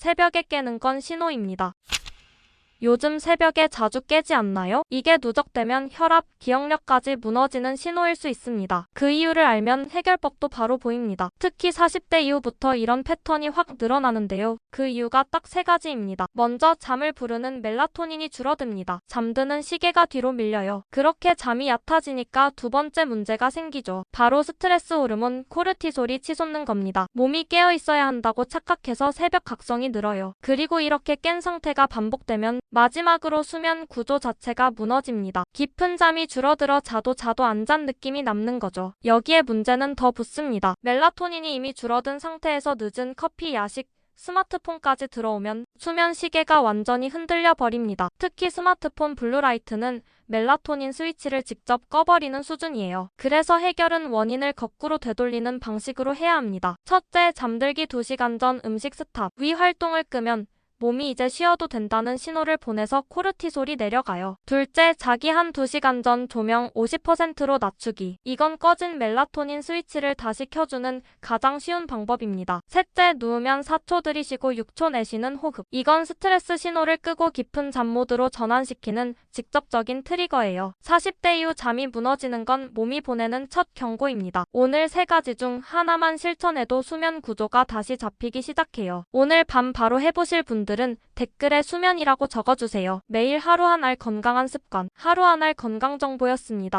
새벽에 깨는 건 신호입니다. 요즘 새벽에 자주 깨지 않나요? 이게 누적되면 혈압, 기억력까지 무너지는 신호일 수 있습니다. 그 이유를 알면 해결법도 바로 보입니다. 특히 40대 이후부터 이런 패턴이 확 늘어나는데요. 그 이유가 딱 세 가지입니다. 먼저 잠을 부르는 멜라토닌이 줄어듭니다. 잠드는 시계가 뒤로 밀려요. 그렇게 잠이 얕아지니까 두 번째 문제가 생기죠. 바로 스트레스 호르몬 코르티솔이 치솟는 겁니다. 몸이 깨어 있어야 한다고 착각해서 새벽 각성이 늘어요. 그리고 이렇게 깬 상태가 반복되면 마지막으로 수면 구조 자체가 무너집니다. 깊은 잠이 줄어들어 자도 자도 안 잔 느낌이 남는 거죠. 여기에 문제는 더 붙습니다. 멜라토닌이 이미 줄어든 상태에서 늦은 커피, 야식, 스마트폰까지 들어오면 수면 시계가 완전히 흔들려 버립니다. 특히 스마트폰 블루라이트는 멜라토닌 스위치를 직접 꺼버리는 수준이에요. 그래서 해결은 원인을 거꾸로 되돌리는 방식으로 해야 합니다. 첫째, 잠들기 2시간 전 음식 스탑. 위 활동을 끄면 몸이 이제 쉬어도 된다는 신호를 보내서 코르티솔이 내려가요. 둘째, 자기 한 2시간 전 조명 50%로 낮추기. 이건 꺼진 멜라토닌 스위치를 다시 켜주는 가장 쉬운 방법입니다. 셋째, 누우면 4초 들이쉬고 6초 내쉬는 호흡. 이건 스트레스 신호를 끄고 깊은 잠 모드로 전환시키는 직접적인 트리거예요. 40대 이후 잠이 무너지는 건 몸이 보내는 첫 경고입니다. 오늘 세 가지 중 하나만 실천해도 수면 구조가 다시 잡히기 시작해요. 오늘 밤 바로 해보실 분들 은 댓글에 수면이라고 적어주세요. 매일 하루 한 알 건강한 습관, 하루 한 알 건강 정보였습니다.